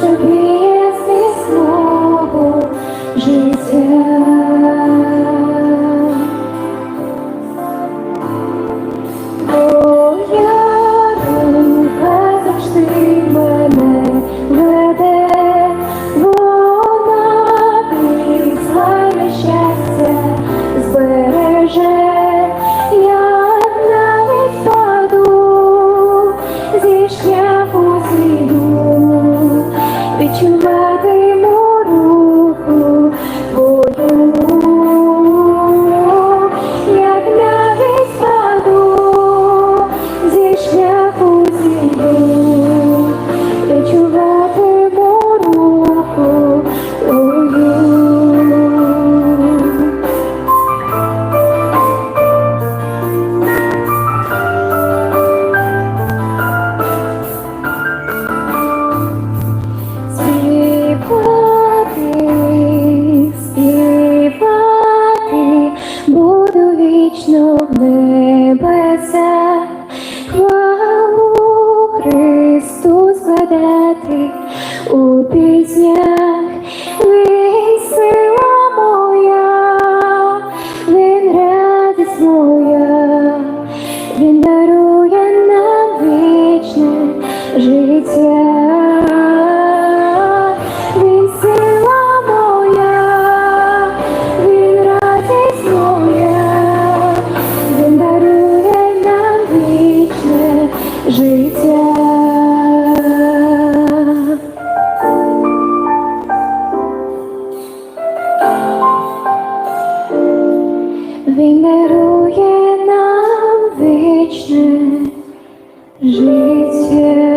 Чтобы если снова жить вже як навіть паду зі шляху зі у піснях. Він сила моя, він радість моя, він дарує нам вічне життя. 这一切。